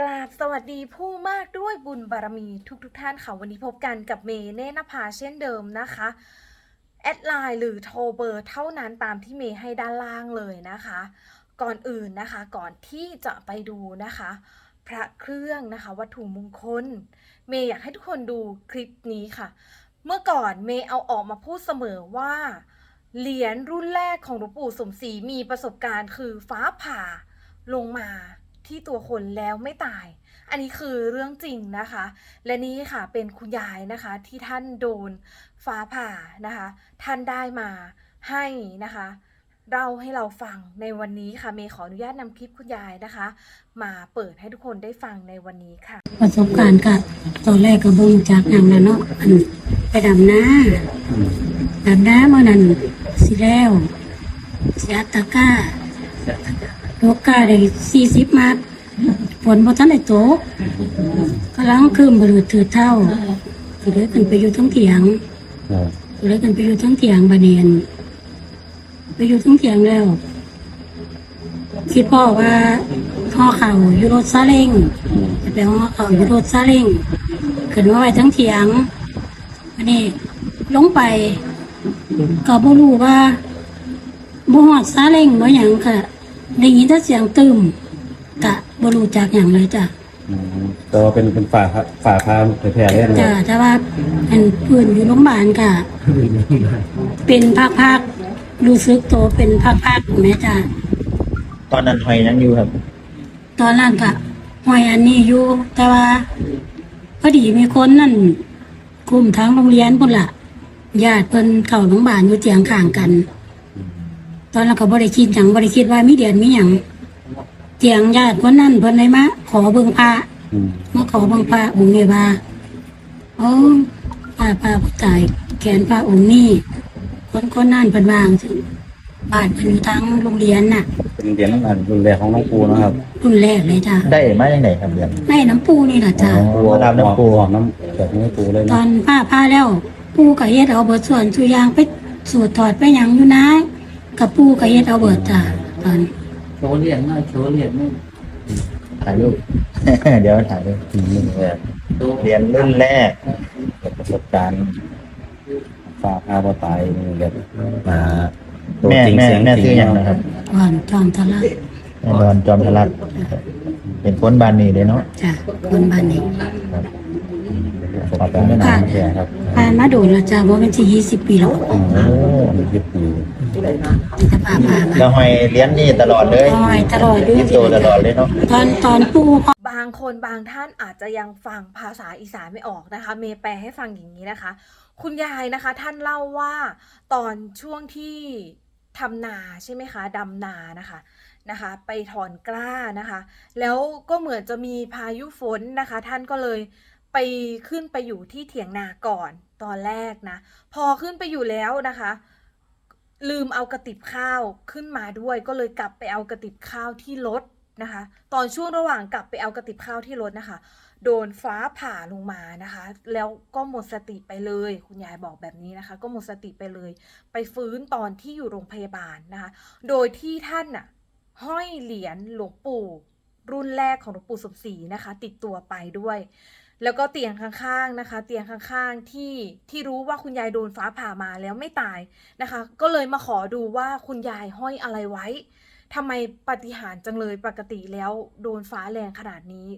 กราบสวัสดีผู้มากด้วยบุญบารมีทุกทท่านค่ะ วันนี้พบกันกับเมยเนตรนภาเช่นเดิมนะคะ แอดไลน์หรือโทรเบอร์เท่านั้นตามที่เมย์ให้ด้านล่างเลยนะคะ ก่อนอื่นนะคะก่อนที่จะไปดูนะคะ พระเครื่องนะคะวัตถุมงคล เมย์อยากให้ทุกคนดูคลิปนี้ค่ะ เมื่อก่อนเมย์เอาออกมาพูดเสมอว่าเหรียญรุ่นแรกของหลวงปู่สมศรีมีประสบการณ์คือฟ้าผ่าลงมา ที่ตัวคนแล้วไม่ตาย อันนี้คือเรื่องจริงนะคะ และนี่ค่ะเป็นคุณยายนะคะที่ท่านโดนฟ้าผ่านะคะ ท่านได้มาให้นะคะเล่าให้เราฟังในวันนี้ค่ะเมย์ขออนุญาตนำคลิปคุณยายนะคะ มาเปิดให้ทุกคนได้ฟังในวันนี้ค่ะ ประสบการณ์กับตอนแรกก็เบิ่งจากหนังนะเนาะอันไปดำน้าดำน้าเมื่อนั้นสิแล้วสิอัตตะก้า โลกาได้สี่สิบมัดฝนบ่ทันได้ตกกำลังคืมบรุษถือเท่าก็เลยขึ้นไปอยู่ทั้งเถียงก็เลยขึ้นไปอยู่ทั้งเถียงบาเนียนไปอยู่ทั้งเถียงแล้ว คิดพ่อว่าห่อเข่าอยู่รถซาเล้งจะไปห่อเข่าอยู่รถซาเล้งขึ้นมาไว้ทั้งเถียงอันนี้ลงไปก็บ่รู้ว่าบ่ฮอดซาเล้งบ่หยังค่ะ ได้ยินแต่เสียงตึมกะบ่รู้จักหยังเลยจ้ะอืมแต่ว่าเป็นเป็นฝาครับฝาพามแผ่ๆเลยนะจ้ะแต่ว่าอันเพื่อนอยู่โรงพยาบาลกะ เป็นพักๆรู้สึกโตวเป็นพักๆแม่จ้ะตอนนั้นหอยยังอยู่ครับ ตอนนั้นก็หอยอันนี้อยู่แต่ว่าพอดีมีคนนั่นกลุ่มทางโรงเรียนพุ่นละญาติเพิ่นเข้าโรงพยาบาลอยู่เตียงข้างกัน ตอนนั้นก็บ่ได้คิดหยังบ่ได้คิดว่ามีเดือนมีหยังเตียงญาติคนนั้นเพิ่นเลยมาขอเบิ่งพระอืมมาขอเบิ่งพระองค์นี้ว่าโอ้ป้าป้าผู้ตายแขนพระองค์นี้คนคนนั้นเพิ่นวาจังซี่บ้านเพิ่นอยู่ทางโรงเรียนน่ะ เป็นเหรียญอันรุ่นแรกของน้องปูนะครับรุ่นแรกเลยจ้ะได้มาอย่างไหนครับเดือนในน้ำปูนี่ล่ะจ้ะปูรับน้ำปูออกน้ำแบบนี้ปูเลยตอเนาะนผ้าผ้าแล้ว ปูกับเฮ็ดเอาเบิดส่วนสุยางไปสูดถอดไปหยังอยู่นะ กับปูกับเฮ็ดเอาเบิดจ้ะตอนโชว์เหรียญหน่อยโชว์เหรียญหน่อยถ่ายรูป เดี๋ยวถ่ายรูปอืมเรียนรุ่นแรกประสบการณ์ฝาพาบ่ตายแบบอ่าตัวแม่จริงแม่เสียงแม่จริซื้ออย่างนะครับก่อนจอมทะลักแม่นอนจอมทลักเป็นคนบ้านนี้เลยเนาะจ้ะคนบ้านนี้ประสบการณ์ไม่นานแค่ครับผ่านมาโดนแล้วจ้ะว่าเป็นที่ยี่สิบปีแล้วอืมโอ้ยึดปีจะพาพามาแล้วหอยเรียนนี่ตลอดเลยหอยตลอดด้วยติดตัวตลอดเลยเนาะตอนตอนปูพอบางคนบางท่านอาจจะยังฟังภาษาอีสานไม่ออกนะคะ เมย์แปลให้ฟังอย่างนี้นะคะ คุณยายนะคะ ท่านเล่าว่าตอนช่วงที่ทำนาใช่ไหมคะดำนานะคะนะคะ ไปถอนกล้านะคะ แล้วก็เหมือนจะมีพายุฝนนะคะ ท่านก็เลย ไปขึ้นไปอยู่ที่เถียงนาก่อนตอนแรกนะ พอขึ้นไปอยู่แล้วนะคะ ลืมเอากระติบข้าวขึ้นมาด้วย ก็เลยกลับไปเอากระติบข้าวที่รถนะคะ ตอนช่วงระหว่างกลับไปเอากระติบข้าวที่รถนะคะ โดนฟ้าผ่าลงมานะคะ แล้วก็หมดสติไปเลย คุณยายบอกแบบนี้นะคะ ก็หมดสติไปเลย ไปฟื้นตอนที่อยู่โรงพยาบาลนะคะ โดยที่ท่านน่ะห้อยเหรียญหลวงปู่รุ่นแรกของหลวงปู่สมศรีนะคะ ติดตัวไปด้วย แล้วก็เตียงข้างๆนะคะ เตียงข้างๆที่ที่รู้ว่าคุณยายโดนฟ้าผ่ามาแล้วไม่ตายนะคะ ก็เลยมาขอดูว่าคุณยายห้อยอะไรไว้ทำไมปฏิหารจังเลยปกติแล้วโดนฟ้าแรงขนาดนี้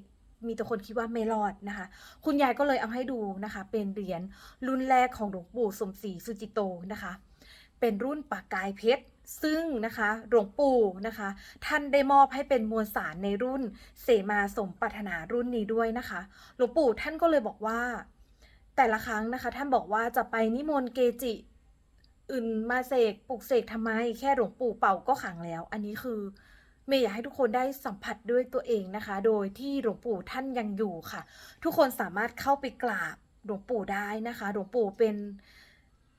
มีแต่คนคิดว่าไม่รอดนะคะ คุณยายก็เลยเอาให้ดูนะคะ เป็นเหรียญรุ่นแรกของหลวงปู่สมศรีสุจิโตนะคะ เป็นรุ่นปากกายเพชร ซึ่งนะคะหลวงปู่นะคะ ท่านได้มอบให้เป็นมวลสารในรุ่นเสมาสมปรารถนารุ่นนี้ด้วยนะคะหลวงปู่ท่านก็เลยบอกว่า แต่ละครั้งนะคะ ท่านบอกว่าจะไปนิมนต์เกจิอื่นมาเสกปลุกเสกทำไม แค่หลวงปู่เป่าก็ขังแล้ว อันนี้คือเมย์อยากให้ทุกคนได้สัมผัสด้วยตัวเองนะคะ โดยที่หลวงปู่ท่านยังอยู่ค่ะ ทุกคนสามารถเข้าไปกราบหลวงปู่ได้นะคะ หลวงปู่เป็น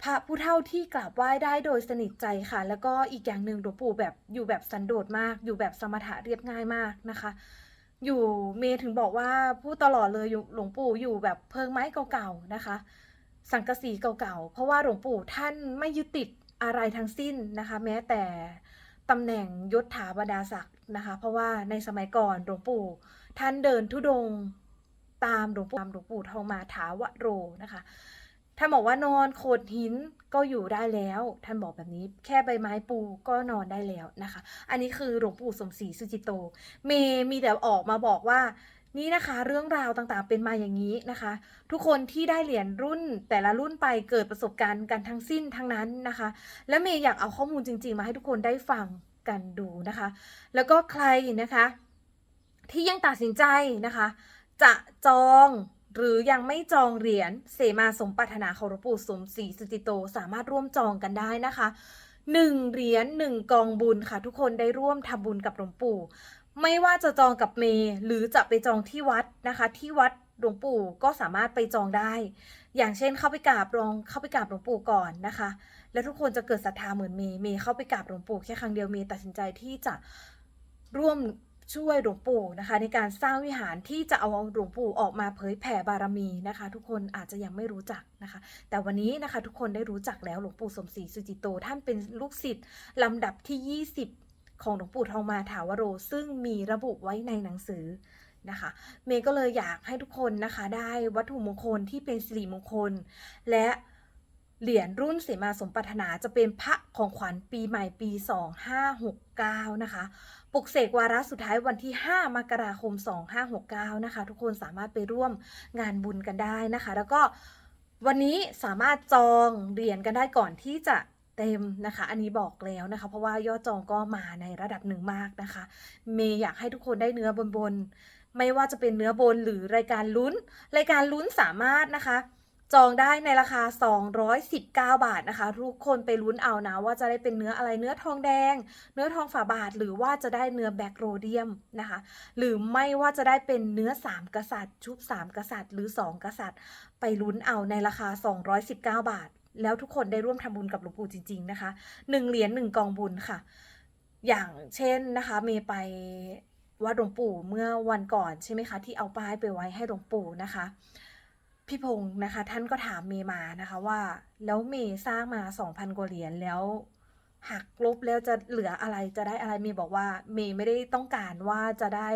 พระผู้เฒ่าที่กราบไหว้ได้โดยสนิทใจค่ะ แล้วก็อีกอย่างหนึ่งหลวงปู่แบบอยู่แบบสันโดษมาก อยู่แบบสมถะเรียบง่ายมากนะคะ อยู่เมย์ถึงบอกว่าพูดตลอดเลยอยู่หลวงปู่อยู่แบบเพิงไม้เก่าๆนะคะ สังกะสีเก่าๆ เพราะว่าหลวงปู่ท่านไม่ยึดติดอะไรทั้งสิ้นนะคะ แม้แต่ตำแหน่งยศถาบรรดาศักดิ์นะคะ เพราะว่าในสมัยก่อนหลวงปู่ท่านเดินทุดงตามหลวงปู่ตามหลวงปู่ทองมาถาวโรนะคะ ท่านบอกว่านอนโขดหินก็อยู่ได้แล้ว ท่านบอกแบบนี้ แค่ใบไม้ปูก็นอนได้แล้วนะคะ อันนี้คือหลวงปู่สมศรีสุจิโต เมมีแต่ออกมาบอกว่านี่นะคะเรื่องราวต่างๆเป็นมาอย่างนี้นะคะ ทุกคนที่ได้เหรียญรุ่นแต่ละรุ่นไปเกิดประสบการณ์กันทั้งสิ้นทั้งนั้นนะคะ และเมย์อยากเอาข้อมูลจริง ๆ มาให้ทุกคนได้ฟังกันดูนะคะ แล้วก็ใครนะคะ ที่ยังตัดสินใจนะคะ จะจอง หรือยังไม่จองเหรียญเสมาสมปรารถนาของหลวงปู่สมศรีสุจิโตสามารถร่วมจองกันได้นะคะหนึ่งเหรียญหนึ่งกองบุญค่ะ ทุกคนได้ร่วมทำบุญกับหลวงปู่ ไม่ว่าจะจองกับเมย์หรือจะไปจองที่วัดนะคะ ที่วัดหลวงปู่ก็สามารถไปจองได้ อย่างเช่นเข้าไปกราบลองเข้าไปกราบหลวงปู่ก่อนนะคะ แล้วทุกคนจะเกิดศรัทธาเหมือนเมย์เมย์เข้าไปกราบหลวงปู่แค่ครั้งเดียวเมย์ตัดสินใจที่จะร่วม ช่วยหลวงปู่นะคะ ในการสร้างวิหารที่จะเอาหลวงปู่ออกมาเผยแผ่บารมีนะคะ ทุกคนอาจจะยังไม่รู้จักนะคะ แต่วันนี้นะคะทุกคนได้รู้จักแล้วหลวงปู่สมศรีสุจิตโต ท่านเป็นลูกศิษย์ลำดับที่ 20 ของหลวงปู่ทองมาถาวโร ซึ่งมีระบุไว้ในหนังสือนะคะเมย์ก็เลยอยากให้ทุกคนนะคะได้วัตถุมงคลที่เป็นสิริมงคล และ เหรียญรุ่นเสมาสมปรารถนาจะเป็นพระของขวัญปีใหม่ปี 2569 นะคะ ปลุกเสกวาระสุดท้ายวันที่ 5 มกราคม 2569 นะคะ ทุกคนสามารถไปร่วมงานบุญกันได้นะคะ แล้วก็วันนี้สามารถจองเหรียญกันได้ก่อนที่จะเต็มนะคะ อันนี้บอกแล้วนะคะ เพราะว่ายอดจองก็มาในระดับหนึ่งมากนะคะ เมย์อยากให้ทุกคนได้เนื้อบนบนๆไม่ว่าจะเป็นเนื้อบนหรือรายการลุ้น รายการลุ้นสามารถนะคะ จองได้ในราคา 219 บาทนะคะทุกคนไปลุ้นเอานะว่าจะได้เป็นเนื้ออะไรเนื้อทองแดง เนื้อทองฝาบาท หรือว่าจะได้เนื้อแบ็กโรเดียมนะคะ หรือไม่ว่าจะได้เป็นเนื้อ 3 กษัตริย์ ชุบ 3 กษัตริย์ หรือ 2 กษัตริย์ ไปลุ้นเอาในราคา 219 บาท แล้วทุกคนได้ร่วมทำบุญกับหลวงปู่จริง ๆ นะคะหนึ่งเหรียญหนึ่งกองบุญค่ะ อย่างเช่นนะคะเมย์ไปวัดหลวงปู่เมื่อวันก่อนใช่ไหมคะที่เอาป้ายไปไว้ให้หลวงปู่นะคะ พี่พงศ์นะคะ ท่านก็ถามเมย์มานะคะว่า แล้วเมย์สร้างมา 2,000กว่าเหรียญแล้วหักลบแล้วจะเหลืออะไรจะได้อะไรเมย์บอกว่าเมย์ไม่ได้ต้องการว่าจะได้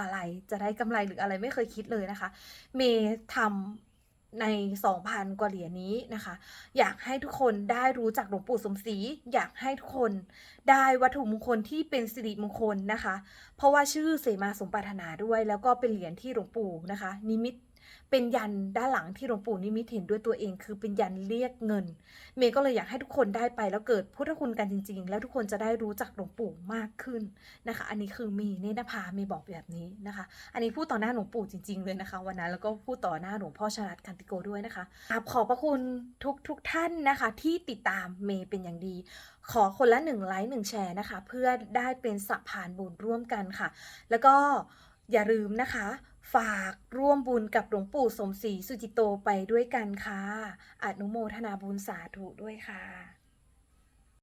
อะไรจะได้กำไรหรืออะไรไม่เคยคิดเลยนะคะ เมย์ทำใน 2,000 กว่าเหรียญนี้นะคะ อยากให้ทุกคนได้รู้จักหลวงปู่สมศรีอยากให้ทุกคนได้วัตถุมงคลที่เป็นสิริมงคลนะคะ เพราะว่าชื่อเสมาสมปรารถนาด้วย แล้วก็เป็นเหรียญที่หลวงปู่นะคะ นิมิต เป็นยันด้านหลังที่หลวงปู่นิมิตเห็นด้วยตัวเอง คือเป็นยันเรียกเงิน เมย์ก็เลยอยากให้ทุกคนได้ไปแล้วเกิดพุทธคุณกันจริง ๆ แล้วทุกคนจะได้รู้จักหลวงปู่มากขึ้นนะคะ อันนี้คือมีเนตรภาเมย์บอกแบบนี้นะคะ อันนี้พูดต่อหน้าหลวงปู่จริง ๆ เลยนะคะ วันนั้นแล้วก็พูดต่อหน้าหลวงพ่อชรัตคันติโกด้วยนะคะกราบขอบพระคุณทุกทุกๆท่านนะคะ ที่ติดตามเมย์เป็นอย่างดี ขอคนละหนึ่งไลค์หนึ่งแชร์นะคะ เพื่อได้เป็นสะพานบุญร่วมกันค่ะ แล้วก็อย่าลืมนะคะ ฝากร่วมบุญกับหลวงปู่สมศรีสุจิตโตไปด้วยกันค่ะ อนุโมทนาบุญสาธุด้วยค่ะ